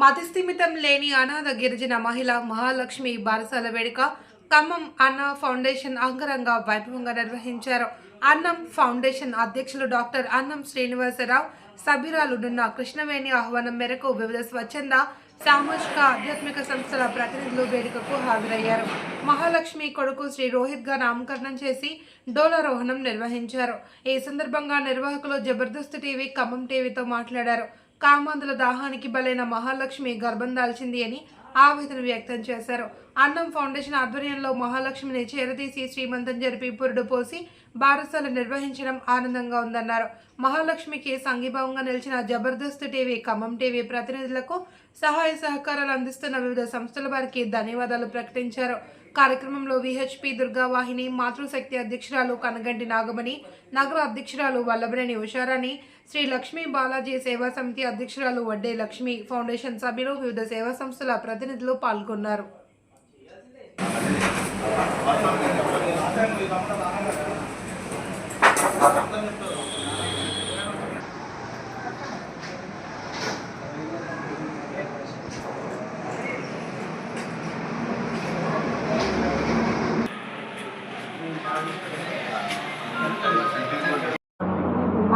మతిస్థిమితం లేని అనాథ గిరిజన మహిళ మహాలక్ష్మి బారసాల వేడుక ఖమ్మం అన్న ఫౌండేషన్ అంగరంగ వైభవంగా నిర్వహించారు. అన్నం ఫౌండేషన్ అధ్యక్షులు డాక్టర్ అన్నం శ్రీనివాసరావు సభ్యురాలు నున్న కృష్ణవేణి ఆహ్వానం మేరకు వివిధ స్వచ్ఛంద సామాజిక ఆధ్యాత్మిక సంస్థల ప్రతినిధులు వేడుకకు హాజరయ్యారు. మహాలక్ష్మి కొడుకు శ్రీ రోహిత్గా నామకరణం చేసి డోలారోహణం నిర్వహించారు. ఈ సందర్భంగా నిర్వాహకులు జబర్దస్త్ టీవీ ఖమ్మం టీవీతో మాట్లాడారు. కామాంధుల దాహానికి బలైన మహాలక్ష్మి గర్భం దాల్చింది అని ఆవేదన వ్యక్తం చేశారు. అన్నం ఫౌండేషన్ ఆధ్వర్యంలో మహాలక్ష్మిని చేరదీసి శ్రీమంతం జరిపి పురుడు పోసి బారసాల నిర్వహించడం ఆనందంగా ఉందన్నారు. మహాలక్ష్మికి సంఘీభావంగా నిలిచిన జబర్దస్త్ టీవీ ఖమ్మం టీవీ ప్రతినిధులకు సహాయ సహకారాలు అందిస్తున్న వివిధ సంస్థల వారికి ధన్యవాదాలు ప్రకటించారు. కార్యక్రమంలో విహెచ్పి దుర్గావాహిని మాతృశక్తి అధ్యక్షురాలు కనగంటి నాగమణి నగర అధ్యక్షురాలు వల్లభనేని ఉషారాణి శ్రీ లక్ష్మీ బాలాజీ సేవా సమితి అధ్యక్షురాలు వడ్డే లక్ష్మి ఫౌండేషన్ సభ్యులు వివిధ సేవా సంస్థల ప్రతినిధులు పాల్గొన్నారు.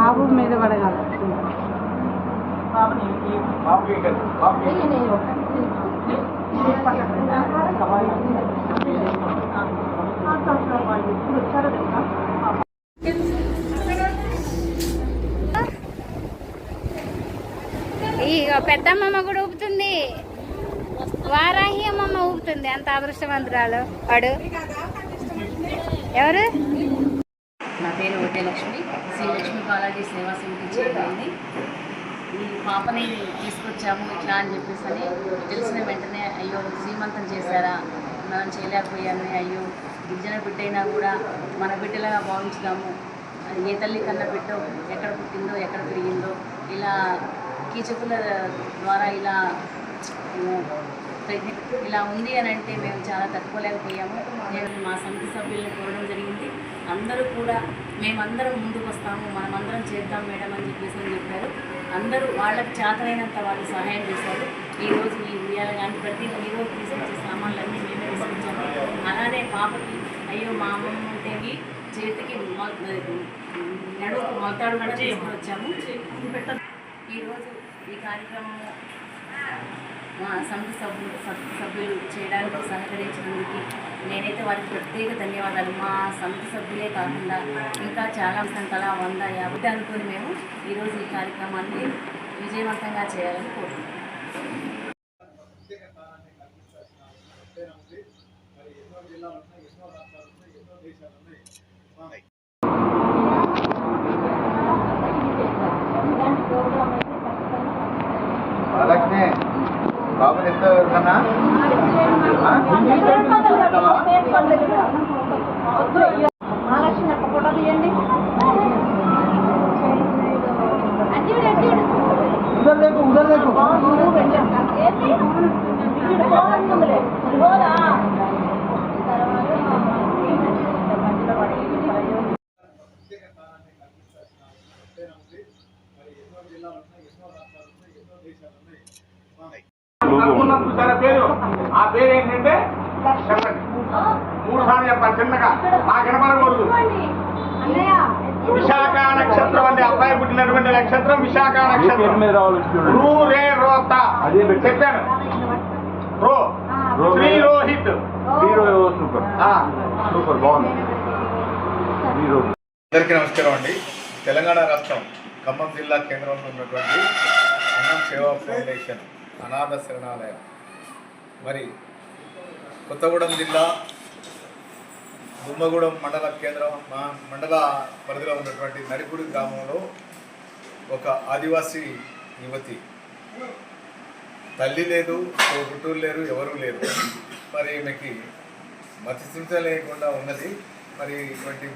బాబు మీద పడగల. ఇక పెద్దమ్మమ్మ కూడా ఊపుతుంది. వారాహి అమ్మమ్మ ఊపుతుంది. అంత అదృష్టవంతురాలు. వాడు. ఎవరు? నా పేరు లక్ష్మి శ్రీ లక్ష్మీ బాలాజీ సేవా సమితి చేయబడింది ఈ పాపని తీసుకొచ్చాము ఇట్లా అని చెప్పేసి అని తెలిసిన వెంటనే అయ్యో శ్రీమంతం చేశారా? మనం చేయలేకపోయామే అయ్యో గిరిజన బిడ్డ అయినా కూడా మన బిడ్డలాగా భావించుదాము. అది ఏ తల్లి కన్న బిడ్డ ఎక్కడ పుట్టిందో ఎక్కడ పెరిగిందో ఇలా కీచకుల ద్వారా ఇలా ఇలా ఉంది అని అంటే మేము చాలా తట్టుకోలేకపోయాము. నేను మా సమితి సభ్యులను కోరడం జరిగింది. అందరూ కూడా మేమందరం ముందుకు వస్తాము మనమందరం చేద్దాం మేడం అని చెప్పేసి అని చెప్పారు. అందరూ వాళ్ళకి చేతనైనంత వాళ్ళు సహాయం చేశారు. ఈరోజు ఈ ఉయ్యాల కానీ ప్రతి ఈరోజు తీసుకొచ్చే సామాన్లన్నీ మేమే తీసుకొచ్చాము. అలానే పాపకి అయ్యో మా అమ్మమ్మ ఉంటేవి చేతికి మొ- మొత్తాడు కూడా తీసుకొచ్చాము. ఈరోజు ఈ కార్యక్రమం మా సమితి సభ్యులు సభ్యులు చేయడానికి సహకరించినందుకు నేనైతే వారికి ప్రత్యేక ధన్యవాదాలు. మా సమితి సభ్యులే కాకుండా ఇంకా చాలా సంఖ్యల వంద యాభై అనుకుని మేము ఈరోజు ఈ కార్యక్రమాన్ని విజయవంతంగా చేయాలని కోరుతున్నాం బాబుని ఇస్తావు మహాలక్ష్మి యొక్క ఫోటో తీయండి ఉదర్లేకు ఉదర్లేకు చూసారా పేరు ఆ పేరు ఏంటంటే చెప్పండి మూడు సార్లు చెప్పాలి చిన్నగా. నాకు వినపడకూడదు. విశాఖ నక్షత్రం అంటే అబ్బాయి పుట్టినటువంటి నక్షత్రం విశాఖ నక్షత్రం. రూ రే రోత. చెప్పాను. రో. శ్రీ రోహిత్. సూపర్. ఆ, సూపర్ బాగుంది. అందరికీ నమస్కారం అండి. తెలంగాణ రాష్ట్రం ఖమ్మం జిల్లా కేంద్రంలో ఉన్నటువంటి అన్నం సేవా ఫౌండేషన్ అనాథ శరణాలయం. మరి కొత్తగూడెం జిల్లా దుమ్మగూడెం మండల కేంద్రం మా మండల పరిధిలో ఉన్నటువంటి నడిపూడి గ్రామంలో ఒక ఆదివాసీ యువతి. తల్లి లేదు పుట్టూరు లేరు ఎవరూ లేరు. మరి ఈమెకి మతిస్థిత లేకుండా ఉన్నది. మరి ఇటువంటి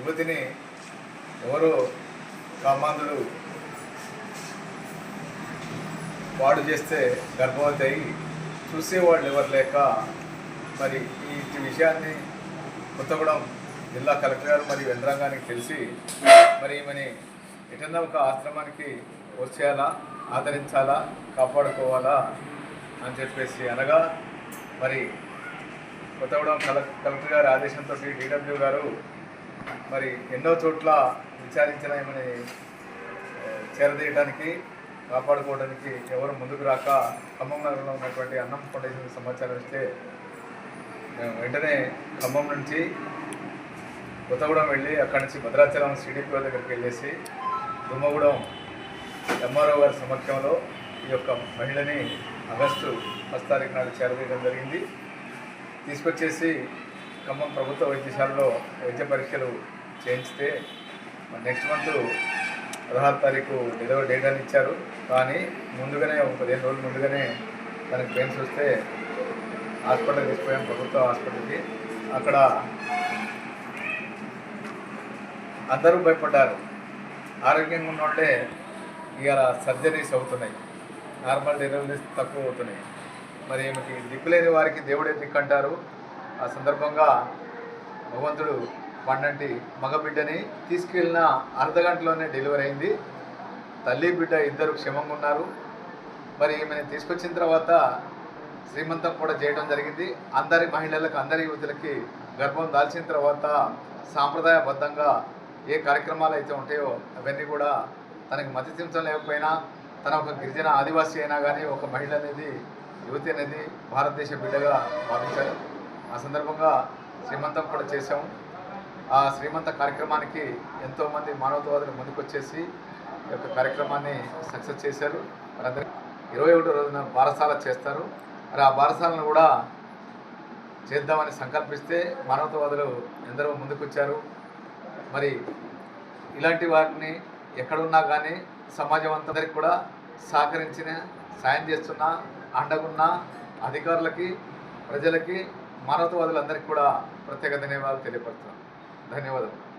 యువతిని ఎవరో కామాంధుడు పాడు చేస్తే గర్భవతి అయి చూసేవాళ్ళు ఎవరు లేక మరి ఈ విషయాన్ని కొత్తగూడెం జిల్లా కలెక్టర్ గారు మరియు యంత్రాంగానికి తెలిసి మరి ఈమెని ఎటన్నా ఒక ఆశ్రమానికి వచ్చేయాలా ఆదరించాలా కాపాడుకోవాలా అని చెప్పేసి అనగా మరి కొత్తగూడెం కలెక్ కలెక్టర్ గారి ఆదేశంతో డిడబ్ల్యూ గారు మరి ఎన్నో చోట్ల విచారించిన ఈమెని చేరదీయడానికి కాపాడుకోవడానికి ఎవరు ముందుకు రాక ఖమ్మం నగరంలో ఉన్నటువంటి అన్నం ఫౌండేషన్ సమాచారం ఇస్తే మేము వెంటనే ఖమ్మం నుంచి కొత్తగూడెం వెళ్ళి అక్కడి నుంచి భద్రాచలం సిడిపిఓ దగ్గరికి వెళ్ళేసి దుమ్మగూడెం ఎంఆర్ఓ గారి సమక్షంలో ఈ యొక్క మహిళని ఆగస్టు ఫస్ట్ తారీఖు నాడు చేరవేయడం జరిగింది. తీసుకొచ్చేసి ఖమ్మం ప్రభుత్వ వైద్యశాలలో వైద్య పరీక్షలు చేయించితే నెక్స్ట్ మంత్ పదహారు తారీఖు డెలివరీ డేట్ అని ఇచ్చారు. కానీ ముందుగానే ఒక పదిహేను రోజులు ముందుగానే తనకి పెయిన్స్ వస్తే హాస్పిటల్ తీసుకుపోయాం ప్రభుత్వ హాస్పిటల్కి. అక్కడ అందరూ భయపడ్డారు. ఆరోగ్యంగా ఉన్నోళ్ళే ఇవాళ సర్జరీస్ అవుతున్నాయి. నార్మల్ డెలివరీస్ తక్కువ అవుతున్నాయి. మరి ఏమిటి దిక్కులేని వారికి దేవుడే దిక్కు అంటారు. ఆ సందర్భంగా భగవంతుడు పండంటి మగబిడ్డని తీసుకెళ్ళిన అర్ధ గంటలోనే డెలివరీ అయింది. తల్లి బిడ్డ ఇద్దరు క్షేమంగా ఉన్నారు. మరి ఈమెను తీసుకొచ్చిన తర్వాత శ్రీమంతం కూడా చేయడం జరిగింది. అందరి మహిళలకు అందరి యువతులకి గర్భం దాల్చిన తర్వాత సాంప్రదాయబద్ధంగా ఏ కార్యక్రమాలు అయితే ఉంటాయో అవన్నీ కూడా తనకి మతిస్థించం లేకపోయినా తన ఒక గిరిజన ఆదివాసీ అయినా కానీ ఒక మహిళ అనేది యువతి అనేది భారతదేశ బిడ్డగా భావించారు. ఆ సందర్భంగా శ్రీమంతం కూడా చేశాము. ఆ శ్రీమంత కార్యక్రమానికి ఎంతోమంది మానవతావాదులు ముందుకొచ్చేసి ఈ యొక్క కార్యక్రమాన్ని సక్సెస్ చేశారు. వారందరూ ఇరవై ఒకటో రోజున బారసాల చేస్తారు. మరి ఆ బారసాలను కూడా చేద్దామని సంకల్పిస్తే మానవతావాదులు ఎందరో ముందుకొచ్చారు. మరి ఇలాంటి వారిని ఎక్కడున్నా కానీ సమాజం అంతరికి కూడా సహకరించిన సాయం చేస్తున్న అండగున్న అధికారులకి ప్రజలకి మానవతావాదులందరికీ కూడా ప్రత్యేక ధన్యవాదాలు తెలియపడుతున్నాను ధన్యవాదాలు